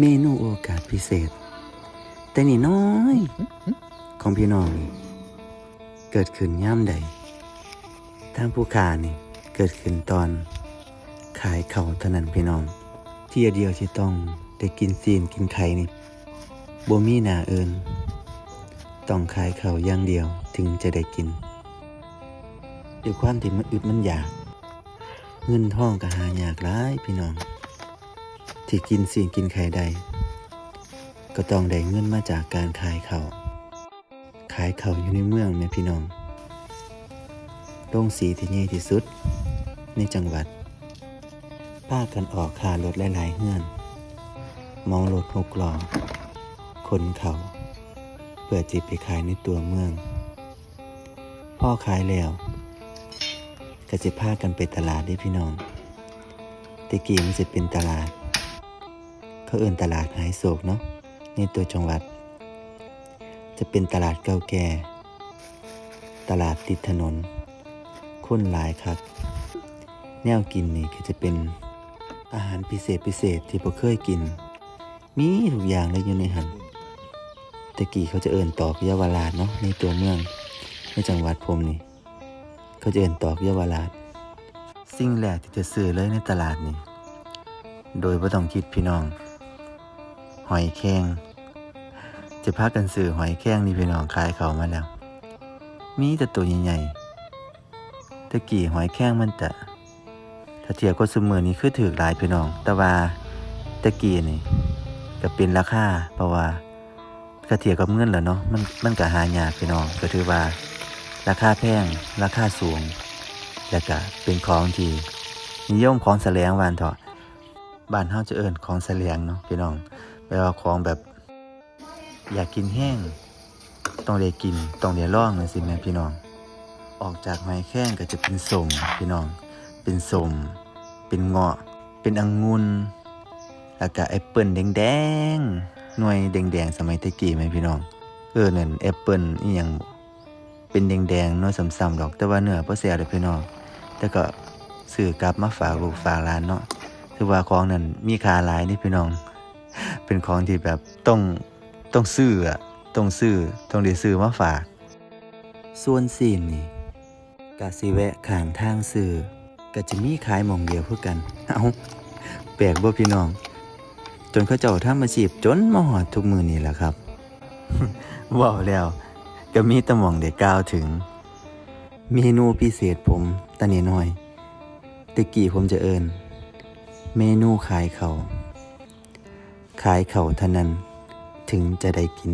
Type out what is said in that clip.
เมนูโอกาสพิเศษ แต่นี่น้อย ของพี่น้องนี่เกิดขึ้นย่ำใดทางผู้ขานี่เกิดขึ้นตอน ขายเขาเท่านั้นพี่น้องที่เดียวที่ต้องได้กินซีนกินไข่นี่บ่มีหนาเอินต้องขายเขาอย่างเดียวถึงจะได้กินด้วยความที่มันอึดมันอยาก เงินทองก็หายากหลายพี่น้อง ที่กินสิ่งกินไข่ได้ก็ต้องได้เงินมาจากการขายเขาขายเขาอยู่ในเมืองแม่พี่น้องโรงสีที่ใหญ่ที่สุด ในจังหวัดพากันออกค่ารถหลายๆเฮือนเมารถหกล้อคนเขาเพื่อจิไปขายในตัวเมือง พ่อขายแล้ว ก็จะพากันไปตลาดได้พี่น้องตะกี้มันจะเป็นตลาด เขาเอิ่นตลาดหายโศกเนาะในตัวจังหวัด จะเป็นตลาดเก่าแก่ ตลาดติดถนน คนหลายครับ แนวกินนี่ก็จะเป็นอาหารพิเศษพิเศษที่พอเคยกิน มีทุกอย่างเลยอยู่ในหันตะกี้เขาจะเอิ่นตอกเยาวราชเนาะในตัวเมืองในจังหวัดผมนี่ เขาจะเอิ่นตอกเยาวราชสิ่งแรกที่จะซื้อเลยในตลาดนี่ โดยไม่ต้องคิดพี่น้อง หอยแครงจะพากันซื้อหอยแครงนี่พี่น้องขายเขามาแล้ว มีแต่ตัวใหญ่ๆตะกี้หอยแครงมันจะถ้าเทียบกับสมือนี้คือถือหลายพี่น้อง แต่ว่าตะกี้นี่ก็เป็นราคาเพราะว่าก็เทียบกับเงินแหล้วเนาะมันมันก็หายากพี่น้องก็ถือว่า ราคาแพงราคาสูง แล้วก็เป็นของที่นิยมของแสลงวาอันเถาะบ้านเฮาจะเอิ้นของแสลงเนาะพี่น้อง แปลว่าของแบบ อยากกินแห้ง ต้องได้กิน ต้องได้ลองนะสิแม่พี่น้อง ออกจากไม้แข้งก็จะเป็นสมพี่น้อง เป็นสม เป็นเงาะ เป็นองุ่นแล้วก็แอปเปิลแดงๆหน่วยแดงๆสมัยตะกี้ไหมพี่น้อง เออนั่นแอปเปิลอีหยังเป็นแดงๆหน้อยซ้ำๆดอก แต่ว่าเนื้อบ่แซ่บเลยพี่น้อง แต่ก็ซื้อกลับมาฝากลูกฝากหลานเนาะถือว่าของนั้นมีค่าหลายนี่พี่น้อง เป็นของที่แบบต้องต้องซื้ออะต้องซื้อต้องได้ซื้อมาฝาก ส่วนซีนนี่กะสิแวะข้างทางซื้อก็จะมีขายหมองเดียวคือกัน เอาแปลกบ่พี่น้อง จนเขาเจ้าทำอาชีพจนมาหอดทุกมือนี่แหละครับว้าวแล้วก็มีตะมองได้กล่าวถึง เมนูพิเศษผมตะเนีน้อยตะกี้ผมจะเอินเมนูขายเขา ขายเขาเท่านั้น ถึงจะได้กิน